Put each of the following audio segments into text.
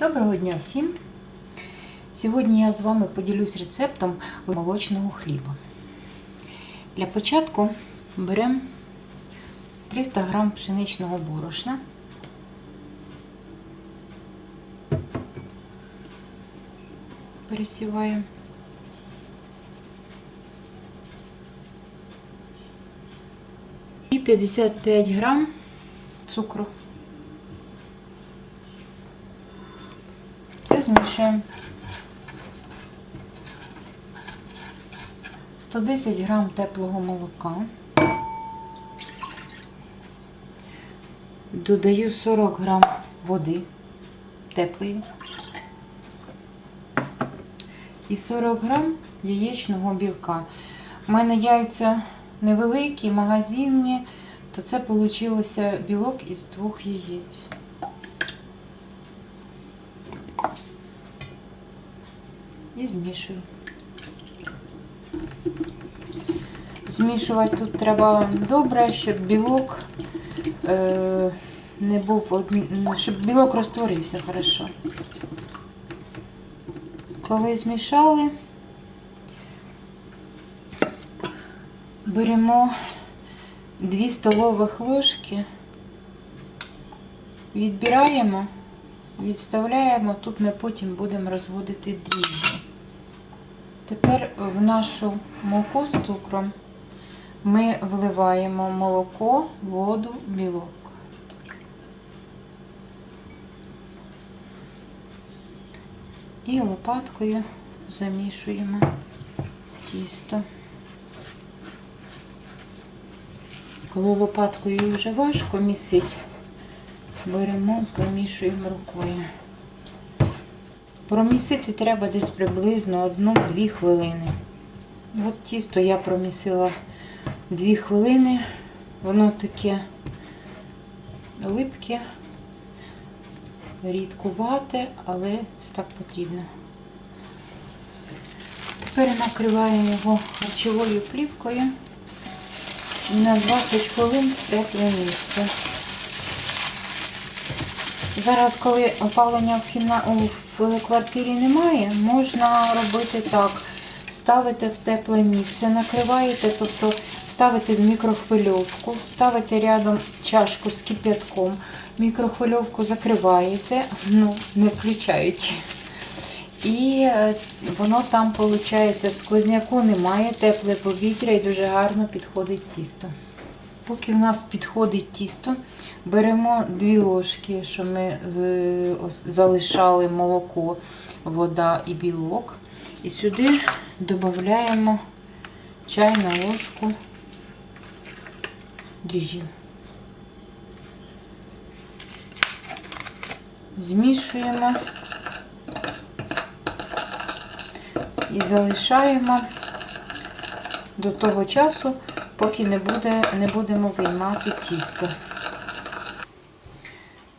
Доброго дня всім! Сьогодні я з вами поділюсь рецептом молочного хліба. Для початку беремо 300 г пшеничного борошна. Пересіваємо. І 55 грам цукру. Це змішуємо. 110 грам теплого молока. Додаю 40 грам води теплої. І 40 грам яєчного білка. У мене яйця невеликі, магазинні, то це вийшло білок із двох яєць. І змішую. Змішувати тут треба добре, щоб білок е, не був щоб білок розтворився хорошо. Коли змішали, беремо 2 столових ложки, відбираємо, відставляємо, тут ми потім будемо розводити дріжджі. Тепер в нашу муку з цукром ми вливаємо молоко, воду, білок. І лопаткою замішуємо тісто. Коли лопаткою вже важко місить, беремо, помішуємо рукою. Промісити треба десь приблизно 1-2 хвилини. От тісто я промісила 2 хвилини. Воно таке липке, рідкувате, але це так потрібно. Тепер накриваємо його харчовою плівкою і на 20 хвилин в тепле місце. Зараз, коли опалення в, кімна... в квартирі немає, можна робити так. Ставите в тепле місце, накриваєте, тобто ставите в мікрохвильовку, ставите рядом чашку з кип'ятком, мікрохвильовку закриваєте, ну, не включаючи. І е, воно там, виходить, сквозняку немає, тепле повітря і дуже гарно підходить тісто. Поки в нас підходить тісто, беремо дві ложки, що ми е, залишали молоко, вода і білок. І сюди додаємо чайну ложку дріжджів. Змішуємо і залишаємо до того часу, поки не, буде, не будемо виймати тісто.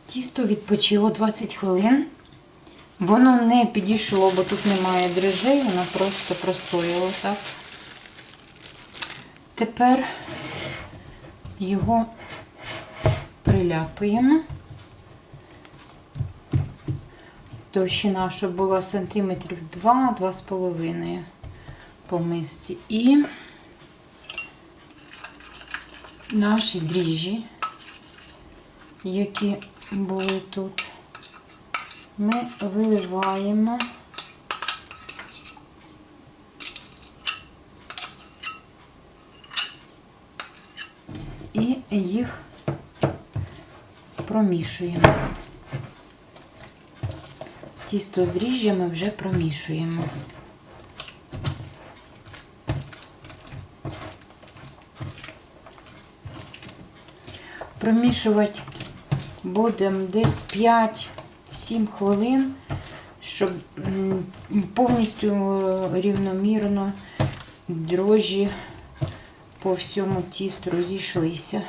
Тісто відпочило 20 хвилин. Воно не підійшло, бо тут немає дрожжей, воно просто простояло так. Тепер його приляпуємо. Товщина, щоб була сантиметрів 2-2,5 по мисці. І наші дріжджі, які були тут, ми виливаємо і їх промішуємо. Тісто з дріжджами вже промішуємо. Промішувати будемо десь 5-7 хвилин, щоб повністю е, рівномірно дрожжі по всьому тісту розійшлися.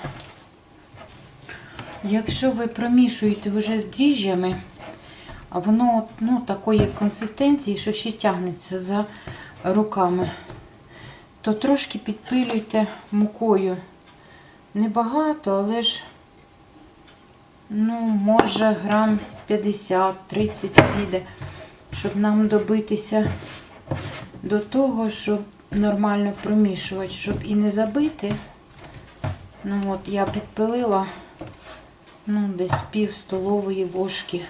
Якщо ви промішуєте вже з дріжджами, а воно ну, такої консистенції, що ще тягнеться за руками, то трошки підпилюйте мукою. Небагато, але ж, ну, може, грам 50-30 піде, щоб нам добитися до того, щоб нормально промішувати, щоб і не забити. Ну от я підпилила ну, десь пів столової ложки.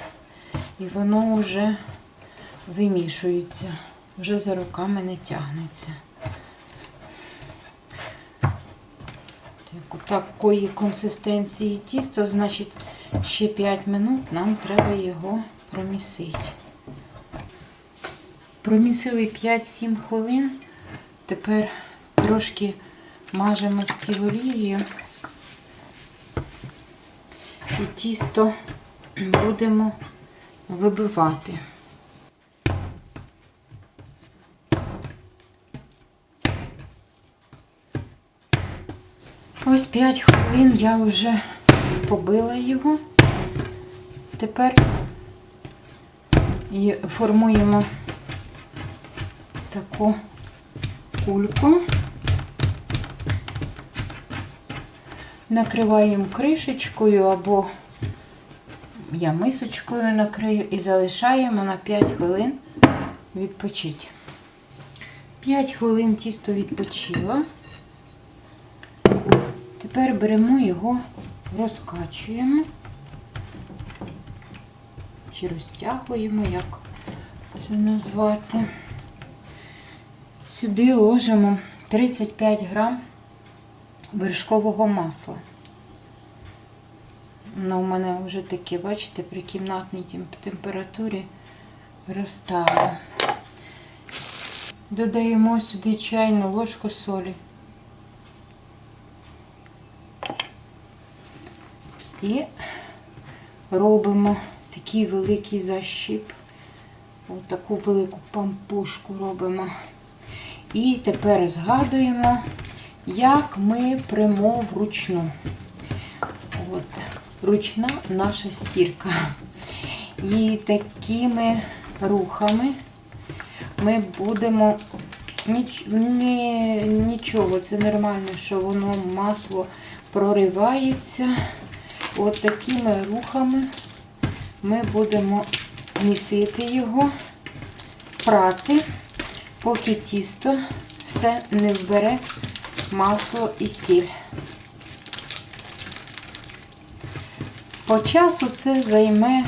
І воно вже вимішується. Вже за руками не тягнеться. Такої консистенції тісто, значить, ще 5 минут нам треба його промісити. Промісили 5-7 хвилин. Тепер трошки мажемо з цією олією. І тісто будемо вибивати. Ось 5 хвилин я вже побила його. Тепер формуємо таку кульку. Накриваємо кришечкою або я мисочкою накрию і залишаємо на 5 хвилин відпочити. 5 хвилин тісто відпочило. Тепер беремо його, розкачуємо чи розтягуємо, як це назвати. Сюди ложимо 35 грам вершкового масла. Воно у мене вже таке, бачите, при кімнатній температурі розтало. Додаємо сюди чайну ложку солі. І робимо такий великий защіп. Ось таку велику пампушку робимо. І тепер згадуємо, як ми прямо вручну. От, ручна наша стірка. І такими рухами ми будемо ніч, ні, нічого, це нормально, що воно масло проривається. От такими рухами ми будемо місити його, прати, поки тісто все не вбере масло і сіль. По часу це займе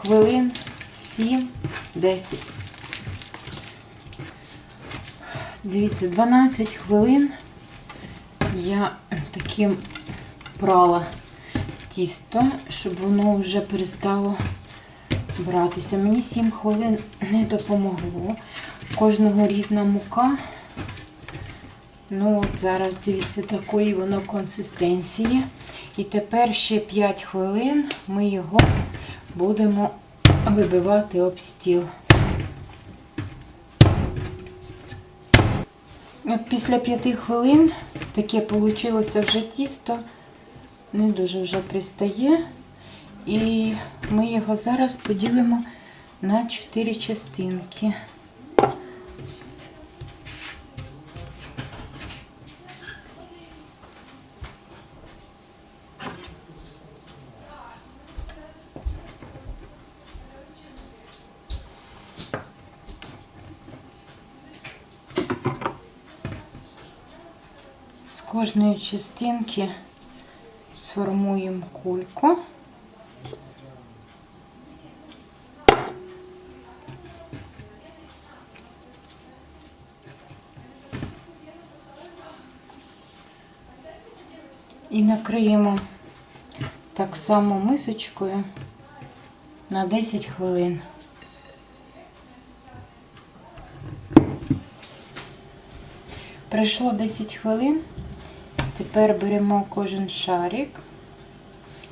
хвилин 7-10. Дивіться, 12 хвилин я таким прала тісто, щоб воно вже перестало братися. Мені 7 хвилин не допомогло. Кожного різна мука. Ну, от зараз, дивіться, такої воно консистенції. І тепер ще 5 хвилин ми його будемо вибивати об стіл. От після 5 хвилин таке вийшло вже тісто, не дуже вже пристає. І ми його зараз поділимо на 4 частинки. З кожної частинки сформуємо кульку. І накриємо так само мисочкою на 10 хвилин. Пройшло 10 хвилин. Тепер беремо кожен шарик,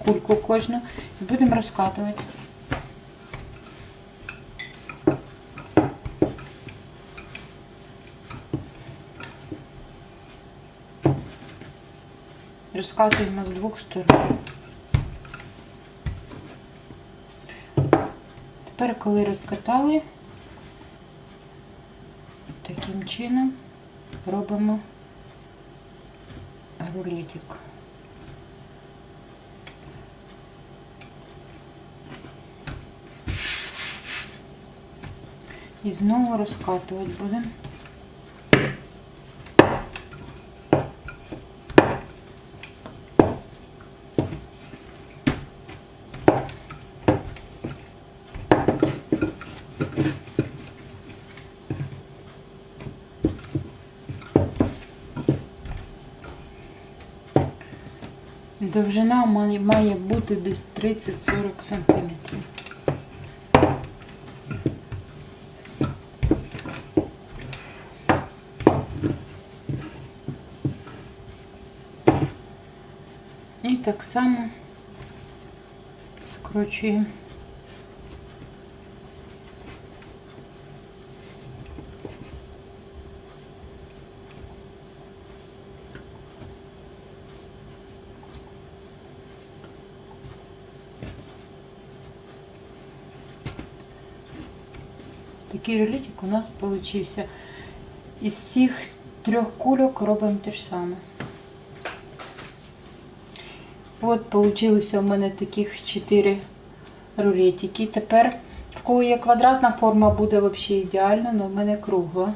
кульку кожну і будемо розкатувати. Розкатуємо з двох сторон. Тепер, коли розкатали, таким чином робимо рулетик. І знову розкатувати будемо. Довжина має бути десь 30-40 сантиметрів. Так само скручуємо. Такий рулетик у нас получився. Із цих трьох кульок робимо те ж саме. От получилося у мене таких 4 рулетики. Тепер в кого є квадратна форма, буде взагалі ідеально, але в мене кругла.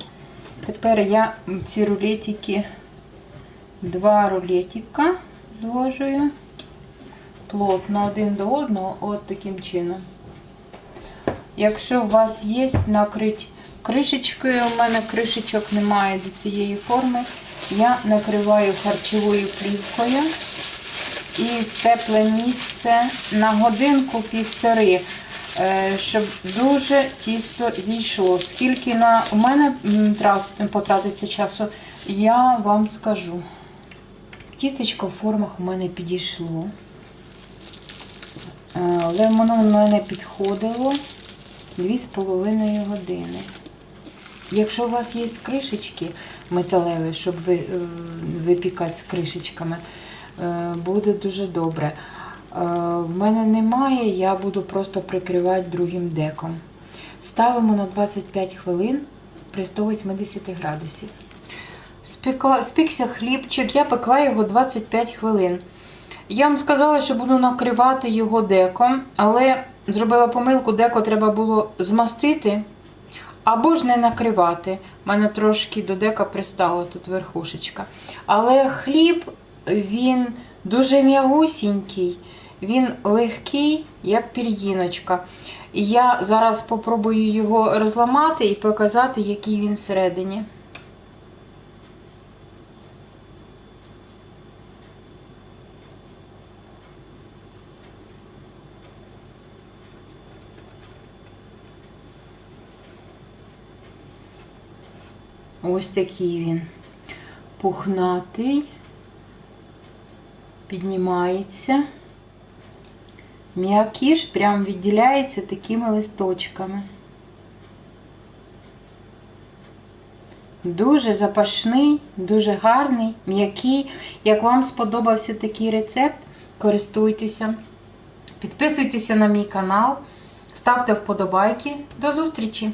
Тепер я ці рулетики, два рулетика зложую плотно один до одного, от таким чином. Якщо у вас є накрить кришечкою, у мене кришечок немає до цієї форми, я накриваю харчовою плівкою і тепле місце на годинку півтори, е, щоб дуже тісто зійшло. Скільки на у мене потратиться часу, я вам скажу. Тістечко в формах у мене підійшло. Е, Але воно в мене підходило 2,5 години. Якщо у вас є кришечки металеві, щоб ви, е, випікати з кришечками, буде дуже добре. Е, В мене немає, я буду просто прикривати другим деком. Ставимо на 25 хвилин при 180 градусів. Спекла, спікся хлібчик, я пекла його 25 хвилин. Я вам сказала, що буду накривати його деком, але зробила помилку, деко треба було змастити або ж не накривати. У мене трошки до дека пристала тут верхушечка. Але хліб, він дуже м'ягусінький, він легкий, як пір'їночка. І я зараз попробую його розламати і показати, який він всередині. Ось такий він пухнатий, піднімається. М'який ж прям відділяється такими листочками. Дуже запашний, дуже гарний, м'який. Як вам сподобався такий рецепт, користуйтеся. Підписуйтеся на мій канал, ставте вподобайки. До зустрічі!